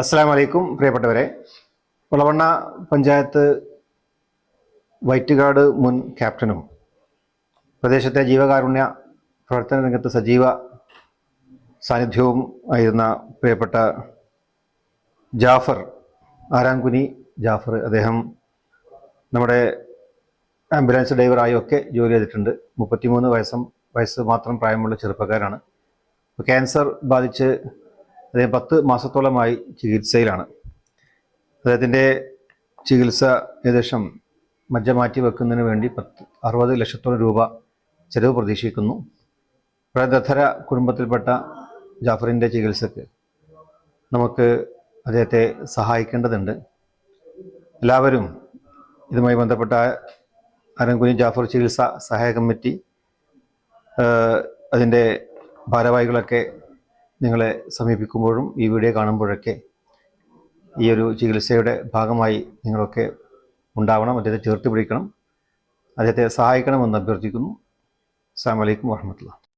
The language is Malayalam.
അസ്സാം വലൈക്കും പ്രിയപ്പെട്ടവരെ. പൊളവണ്ണ പഞ്ചായത്ത് വൈറ്റുകാട് മുൻ ക്യാപ്റ്റനും പ്രദേശത്തെ ജീവകാരുണ്യ പ്രവർത്തന രംഗത്ത് സജീവ സാന്നിധ്യവും ആയിരുന്ന പ്രിയപ്പെട്ട ജാഫർ ആരാങ്കുനി ജാഫർ അദ്ദേഹം നമ്മുടെ ആംബുലൻസ് ഡ്രൈവറായും ഒക്കെ ജോലി ചെയ്തിട്ടുണ്ട്. മുപ്പത്തിമൂന്ന് വയസ്സും വയസ്സ് മാത്രം പ്രായമുള്ള ചെറുപ്പക്കാരാണ്. ക്യാൻസർ ബാധിച്ച് അദ്ദേഹം പത്ത് മാസത്തോളമായി ചികിത്സയിലാണ്. അദ്ദേഹത്തിന്റെ ചികിത്സ ഏകദേശം മജ്ജ മാറ്റി വെക്കുന്നതിന് വേണ്ടി പത്ത് അറുപത് ലക്ഷത്തോളം രൂപ ചെലവ് പ്രതീക്ഷിക്കുന്നു. പ്രദധര കുടുംബത്തിൽപ്പെട്ട ജാഫറിന്റെ ചികിത്സക്ക് നമുക്ക് അദ്ദേഹത്തെ സഹായിക്കേണ്ടതുണ്ട്. എല്ലാവരും ഇതുമായി ബന്ധപ്പെട്ട അരങ്കുനി ജാഫർ ചികിത്സ സഹായ കമ്മിറ്റി അതിന്റെ ഭാരവാഹികളൊക്കെ നിങ്ങളെ സമീപിക്കുമ്പോഴും ഈ വീഡിയോ കാണുമ്പോഴൊക്കെ ഈ ഒരു ചികിത്സയുടെ ഭാഗമായി നിങ്ങളൊക്കെ ഉണ്ടാവണം അദ്ദേഹത്തെ ചേർത്ത് പിടിക്കണം അദ്ദേഹത്തെ സഹായിക്കണമെന്ന് അഭ്യർത്ഥിക്കുന്നു. അസ്സാം വലൈക്കും വാഹമത്തുള്ള